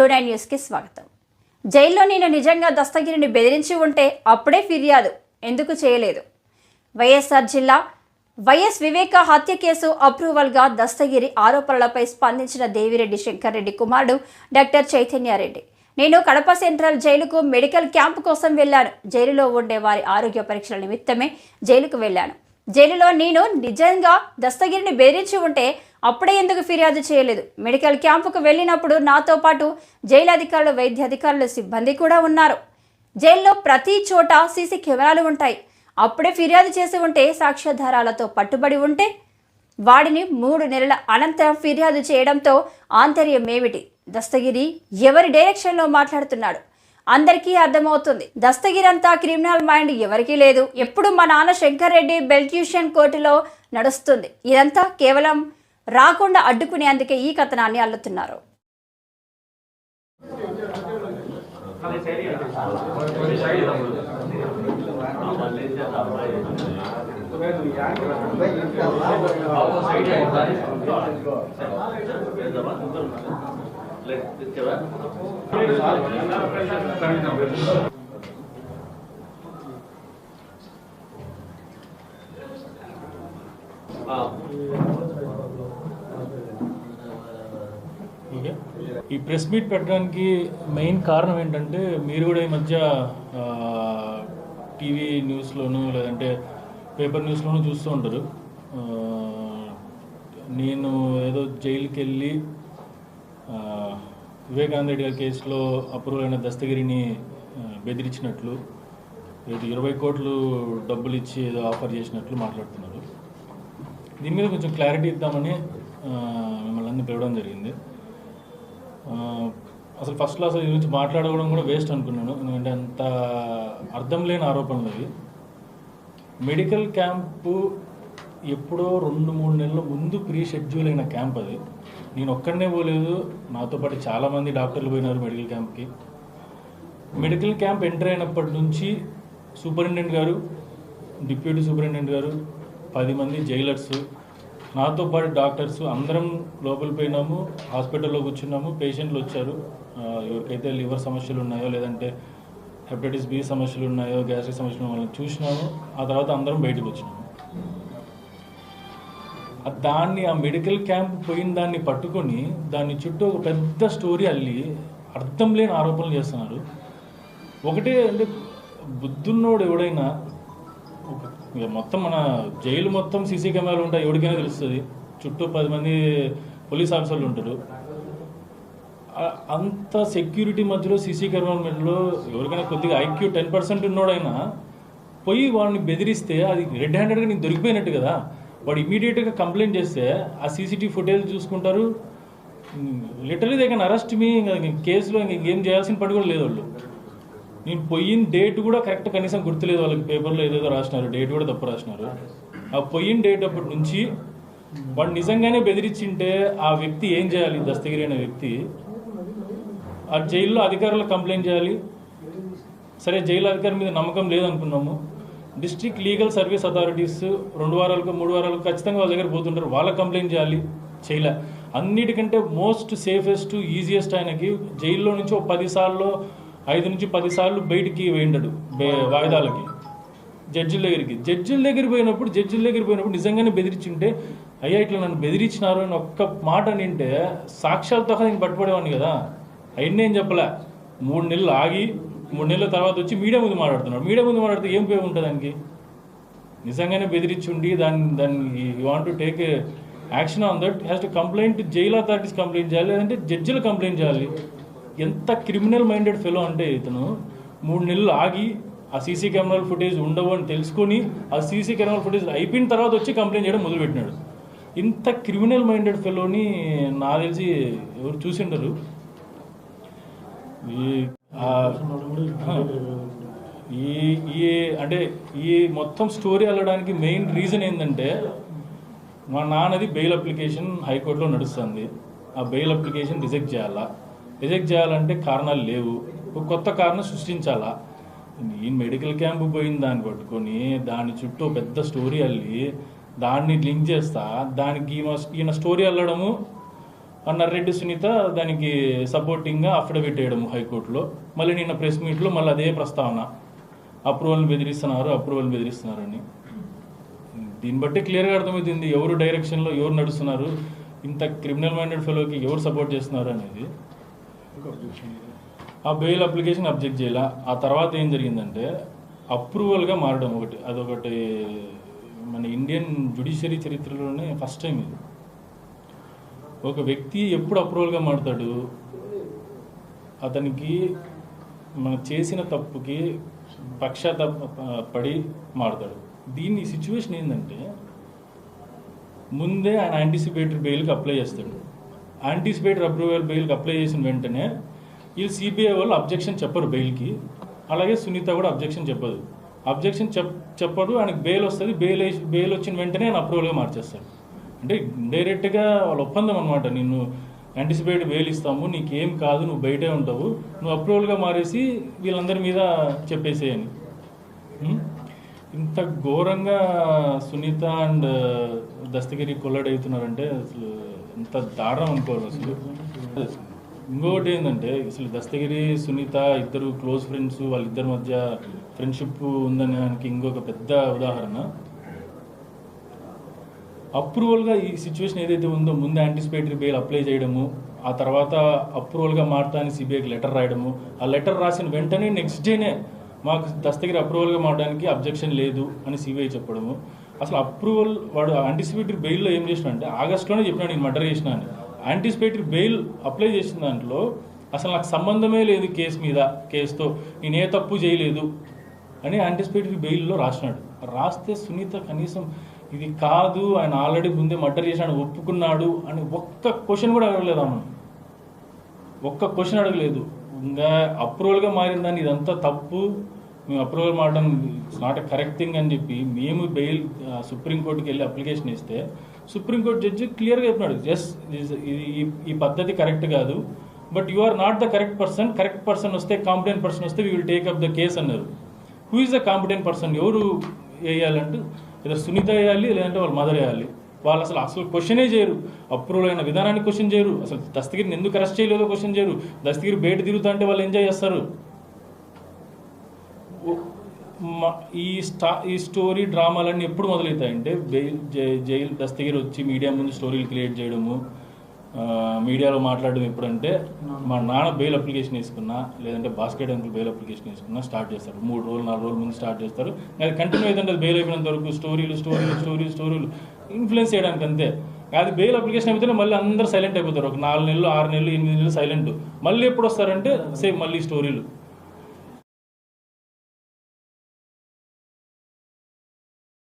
Today న్యూస్కి స్వాగతం. జైల్లో నేను నిజంగా దస్తగిరిని బెదిరించి ఉంటే అప్పుడే ఫిర్యాదు. ఎందుకు చేయలేదు? వైఎస్ఆర్ జిల్లా వైఎస్ వివేక హత్య కేసు అప్రూవల్గా దస్తగిరి ఆరోపణలపై స్పందించిన దేవిరెడ్డి శంకర్ రెడ్డి కుమారుడు డాక్టర్ చైతన్యారెడ్డి. నేను కడప సెంట్రల్ జైలుకు మెడికల్ క్యాంప్ కోసం వెళ్ళాను. జైలులో ఉండే వారి ఆరోగ్య పరీక్షల నిమిత్తమే జైలుకు వెళ్ళాను. జైలులో నేను నిజంగా దస్తగిరిని బెదిరించి ఉంటే అప్పుడే ఎందుకు ఫిర్యాదు చేయలేదు? మెడికల్ క్యాంపుకు వెళ్ళినప్పుడు నాతో పాటు జైలు అధికారులు వైద్య అధికారులు సిబ్బంది కూడా ఉన్నారు. జైల్లో ప్రతి చోట సీసీ కెమెరాలు ఉంటాయి. అప్పుడే ఫిర్యాదు చేసి ఉంటే సాక్ష్యాధారాలతో పట్టుబడి ఉంటే వాడిని మూడు నెలల అనంతరం ఫిర్యాదు చేయడంతో ఆంతర్యం ఏమిటి దస్తగిరి ఎవరి డైరెక్షన్లో మాట్లాడుతున్నాడు? అందరికీ అర్థమవుతుంది. దస్తగిరి అంతా క్రిమినల్ మైండ్ ఎవరికీ లేదు. ఎప్పుడు మా నాన్న శంకర్ రెడ్డి బెల్ట్యూషన్ కోర్టులో నడుస్తుంది. ఇదంతా కేవలం రాకుండా అడ్డుకునేందుకే ఈ కథనాన్ని అల్లుతున్నారు. ఓకే ఈ ప్రెస్ మీట్ పెట్టడానికి మెయిన్ కారణం ఏంటంటే మీరు కూడా ఈ మధ్య టీవీ న్యూస్లోను లేదంటే పేపర్ న్యూస్లోనూ చూస్తూ ఉంటారు. నేను ఏదో జైలుకి వెళ్ళి వివేకానంద రెడ్డి గారి కేసులో అప్రూవల్ అయిన దస్తగిరిని బెదిరించినట్లు ఏదో ఇరవై కోట్లు డబ్బులు ఇచ్చి ఏదో ఆఫర్ చేసినట్లు మాట్లాడుతున్నారు. దీని మీద కొంచెం క్లారిటీ ఇద్దామని మిమ్మల్ని అన్ని పిలవడం జరిగింది. అసలు ఫస్ట్ క్లాస్ ఈ గురించి మాట్లాడడం కూడా వేస్ట్ అనుకున్నాను. ఎందుకంటే అంత అర్థం లేని ఆరోపణలు అవి. మెడికల్ క్యాంపు ఎప్పుడో రెండు మూడు నెలల ముందు ప్రీ షెడ్యూల్ అయిన క్యాంప్ అది. నేను ఒక్కడనే పోలేదు. నాతో పాటు చాలామంది డాక్టర్లు పోయినారు మెడికల్ క్యాంప్కి మెడికల్ క్యాంప్ ఎంటర్ అయినప్పటి నుంచి సూపరింటెండెంట్ గారు డిప్యూటీ సూపరింటెండెంట్ గారు పది మంది జైలర్స్ నాతో పాటు డాక్టర్స్ అందరం లోపల పోయినాము హాస్పిటల్లో కూర్చున్నాము పేషెంట్లు వచ్చారు. ఎవరికైతే లివర్ సమస్యలు ఉన్నాయో లేదంటే హెపటైటిస్ బి సమస్యలు ఉన్నాయో గ్యాస్ట్రిక్ సమస్యలు ఉన్నాయో వాళ్ళని చూసినాము. ఆ తర్వాత అందరం బయటకు వచ్చినాము. దాన్ని ఆ మెడికల్ క్యాంప్ పోయిన దాన్ని పట్టుకొని దాని చుట్టూ ఒక పెద్ద స్టోరీ అల్లి అర్థం లేని ఆరోపణలు చేస్తున్నారు. ఒకటే అంటే బుద్ధున్నోడు ఎవడైనా ఇక మొత్తం మన జైలు మొత్తం సీసీ కెమెరాలు ఉంటాయి ఎవరికైనా తెలుస్తుంది. చుట్టూ పది మంది పోలీస్ ఆఫీసర్లు ఉంటారు. అంత సెక్యూరిటీ మధ్యలో సీసీ కెమెరాలో ఎవరికైనా కొద్దిగా ఐక్యూ టెన్ పర్సెంట్ ఉన్నోడైనా పోయి వాడిని బెదిరిస్తే అది రెడ్ హ్యాండెడ్గా నీకు దొరికిపోయినట్టు కదా. వాడు ఇమీడియట్గా కంప్లైంట్ చేస్తే ఆ సీసీటీవీ ఫుటేజ్ చూసుకుంటారు. లిటరలీ దగ్గర అరెస్ట్ మీ ఇంకా కేసులో ఇంకేం చేయాల్సిన పడి కూడా లేదు వాళ్ళు. నేను పోయిన డేట్ కూడా కరెక్ట్ కనీసం గుర్తులేదు వాళ్ళకి పేపర్లో ఏదేదో రాసినారు డేట్ కూడా తప్పు రాసినారు. ఆ పోయిన డేట్ అప్పటి నుంచి వాడు నిజంగానే బెదిరించింటే ఆ వ్యక్తి ఏం చేయాలి? దస్తగిరి అనే వ్యక్తి. ఆ జైల్లో అధికారులకు కంప్లైంట్ చేయాలి. సరే జైలు అధికారి మీద నమ్మకం లేదనుకున్నాము. డిస్ట్రిక్ట్ లీగల్ సర్వీస్ అథారిటీస్ రెండు వారాలకు మూడు వారాలకు ఖచ్చితంగా వాళ్ళ దగ్గర పోతుంటారు. వాళ్ళకి కంప్లైంట్ చేయాలి. చేయలే. అన్నిటికంటే మోస్ట్ సేఫెస్ట్ ఈజియెస్ట్ ఆయనకి జైల్లో నుంచి ఒక పది సార్లు ఐదు నుంచి పదిసార్లు బయటికి వేయండడు బే- వాయిదాలకి. జడ్జిల దగ్గరికి. జడ్జిల దగ్గర పోయినప్పుడు జడ్జిల దగ్గర పోయినప్పుడు నిజంగానే బెదిరించింటే అయ్యా ఇట్లా నన్ను బెదిరించినారు అని ఒక్క మాట నింటే సాక్ష్యాలతో నేను పట్టుబడేవాడిని కదా. అయినా ఏం చెప్పలే. మూడు నెలలు ఆగి మూడు నెలల తర్వాత వచ్చి మీడియా ముందు మాట్లాడుతున్నాడు. మీడియా ముందు మాట్లాడితే ఏం ఉపయోగం ఉంటుంది దానికి? నిజంగానే బెదిరించుండి దాన్ని దాన్ని you want to take action on that has to complaint jail authorities complaint చేయాలి. లేదంటే జడ్జిలు కంప్లైంట్ చేయాలి. ఎంత క్రిమినల్ మైండెడ్ ఫెలో అంటే ఇతను? మూడు నెలలు ఆగి ఆ సీసీ కెమెరాల ఫుటేజ్ ఉండవు అని తెలుసుకొని ఆ సీసీ కెమెరా ఫుటేజ్ అయిపోయిన తర్వాత వచ్చి కంప్లైంట్ చేయడం మొదలుపెట్టినాడు. ఇంత క్రిమినల్ మైండెడ్ ఫెలోని నా తెలిసి ఎవరు చూసిండరు. ఈ ఈ ఈ అంటే ఈ మొత్తం స్టోరీ వెళ్ళడానికి మెయిన్ రీజన్ ఏంటంటే మా నాన్నది బెయిల్ అప్లికేషన్ హైకోర్టులో నడుస్తుంది. ఆ బెయిల్ అప్లికేషన్ రిజెక్ట్ చేయాలా? రిజెక్ట్ చేయాలంటే కారణాలు లేవు. ఒక కొత్త కారణం సృష్టించాలా? ఈ మెడికల్ క్యాంపు పోయిన దాన్ని పట్టుకొని దాని చుట్టూ పెద్ద స్టోరీ అల్లి దాన్ని లింక్ చేస్తా దానికి ఈమె ఈయన స్టోరీ అల్లడము ఆ నర్రెడ్డి సునీత దానికి సపోర్టింగ్గా అఫిడవిట్ వేయడము హైకోర్టులో. మళ్ళీ నిన్న ప్రెస్ మీట్లో మళ్ళీ అదే ప్రస్తావన. అప్రూవల్ని బెదిరిస్తున్నారు అప్రూవల్ని బెదిరిస్తున్నారని. దీన్ని బట్టి క్లియర్గా అర్థమవుతుంది ఎవరు డైరెక్షన్లో ఎవరు నడుస్తున్నారు ఇంత క్రిమినల్ మైండెడ్ ఫెలోకి ఎవరు సపోర్ట్ చేస్తున్నారు అనేది. ఆ బెయిల్ అప్లికేషన్ అబ్జెక్ట్ చేయాల? ఆ తర్వాత ఏం జరిగిందంటే అప్రూవల్గా మారడం ఒకటి అదొకటి మన ఇండియన్ జుడిషియరీ చరిత్రలోనే ఫస్ట్ టైం ఇది. ఒక వ్యక్తి ఎప్పుడు అప్రూవల్గా మారుతాడు? అతనికి మన చేసిన తప్పుకి పక్షాత పడి మారుతాడు. దీని సిచ్యువేషన్ ఏంటంటే ముందే ఆయన యాంటిసిపేటరీ బెయిల్కి అప్లై చేస్తాడు. యాంటిసిపేటరీ అప్రూవల్ బెయిల్కి అప్లై చేసిన వెంటనే వీళ్ళు సిబిఐ వాళ్ళు అబ్జెక్షన్ చెప్పరు బెయిల్కి అలాగే సునీత కూడా అబ్జెక్షన్ చెప్పదు. అబ్జెక్షన్ చెప్ చెప్పరు ఆయనకు బెయిల్ వస్తుంది బెయిల్ వేసి- బెయిల్ వచ్చిన వెంటనే ఆయన అప్రూవల్గా మార్చేస్తారు. అంటే డైరెక్ట్గా వాళ్ళ ఒప్పందం అనమాట నిన్ను యాంటిసిపేట్ బెయిల్ ఇస్తాము నీకేం కాదు నువ్వు బయటే ఉంటావు నువ్వు అప్రూవల్గా మారేసి వీళ్ళందరి మీద చెప్పేసేయని. ఇంత ఘోరంగా సునీత అండ్ దస్తగిరి కొల్లడవుతున్నారంటే అసలు ఎంత దారుణం అనుకోరు అసలు. ఇంకొకటి ఏంటంటే అసలు దస్తగిరి సునీత ఇద్దరు క్లోజ్ ఫ్రెండ్స్ వాళ్ళిద్దరి మధ్య ఫ్రెండ్షిప్ ఉందనడానికి ఇంకొక పెద్ద ఉదాహరణ. అప్రూవల్గా ఈ సిచ్యువేషన్ ఏదైతే ఉందో ముందు యాంటిసిపేటరీ బెయిల్ అప్లై చేయడము ఆ తర్వాత అప్రూవల్గా అని సిబిఐకి లెటర్ రాయడము ఆ లెటర్ రాసిన వెంటనే నెక్స్ట్ డేనే మాకు దస్తగిరి అప్రూవల్గా మారడానికి అబ్జెక్షన్ లేదు అని సిబిఐ చెప్పడము. అసలు అప్రూవల్ వాడు యాంటిసిపేటరీ బెయిల్లో ఏం చేసిన అంటే ఆగస్ట్లోనే చెప్పినాడు నేను మర్డర్ చేసిన అని. యాంటిసిపేటరీ బెయిల్ అప్లై చేసిన దాంట్లో అసలు నాకు సంబంధమే లేదు కేసు మీద కేసుతో నేను ఏ తప్పు చేయలేదు అని యాంటిసిపేటరీ బెయిల్లో రాసినాడు. రాస్తే సునీత కనీసం ఇది కాదు ఆయన ఆల్రెడీ ముందే మర్డర్ చేశాడు ఒప్పుకున్నాడు అని ఒక్క క్వశ్చన్ కూడా అడగలేదు ఆమె. ఒక్క క్వశ్చన్ అడగలేదు. ఇంకా అప్రూవల్గా మారిన దాన్ని ఇదంతా తప్పు. మేము అప్రూవల్ మారడం it's not a correct thing అని చెప్పి మేము బెయిల్ సుప్రీంకోర్టుకి వెళ్ళి అప్లికేషన్ ఇస్తే సుప్రీంకోర్టు జడ్జి క్లియర్గా చెప్పినాడు. ఎస్ ఈ పద్ధతి కరెక్ట్ కాదు. But you are not the correct person correct person వస్తే కాంపిటెంట్ పర్సన్ వస్తే we will take up the case అన్నారు. Who is the competent person ఎవరు వేయాలంటే ఏదో సునీత వేయాలి లేదంటే వాళ్ళ మదర్ వేయాలి. వాళ్ళు అసలు అసలు క్వశ్చనే చేయరు. అప్రూవల్ అయిన విధానాన్ని క్వశ్చన్ చేయరు. అసలు దస్తగిరిని ఎందుకు అరెస్ట్ చేయలేదో క్వశ్చన్ చేయరు. దస్తగిరి బయట తిరుగుతా అంటే వాళ్ళు ఎంజాయ్ చేస్తారు. ఈ స్టా ఈ స్టోరీ డ్రామాలన్నీ ఎప్పుడు మొదలవుతాయంటే బెయిల్ జై- జైలు దస్తగిరి వచ్చి మీడియా ముందు స్టోరీలు క్రియేట్ చేయడము మీడియాలో మాట్లాడడం ఎప్పుడంటే మా నాన్న బెయిల్ అప్లికేషన్ వేసుకున్నా లేదంటే బాస్కెట్ అంకుల్ బెయిల్ అప్లికేషన్ వేసుకున్నా స్టార్ట్ చేస్తారు. మూడు రోజులు నాలుగు రోజుల ముందు స్టార్ట్ చేస్తారు. అది కంటిన్యూ అవుతుంటే బెయిల్ అయిపోయినంత వరకు స్టోరీలు స్టోరీలు స్టోరీలు స్టోరీలు ఇన్ఫ్లుయెన్స్ చేయడానికి అంతే. అది బెయిల్ అప్లికేషన్ అయిపోతే మళ్ళీ అందరూ సైలెంట్ అయిపోతారు. ఒక నాలుగు నెలలు ఆరు నెలలు ఎనిమిది నెలలు సైలెంట్. మళ్ళీ ఎప్పుడు వస్తారంటే సేమ్ మళ్ళీ స్టోరీలు.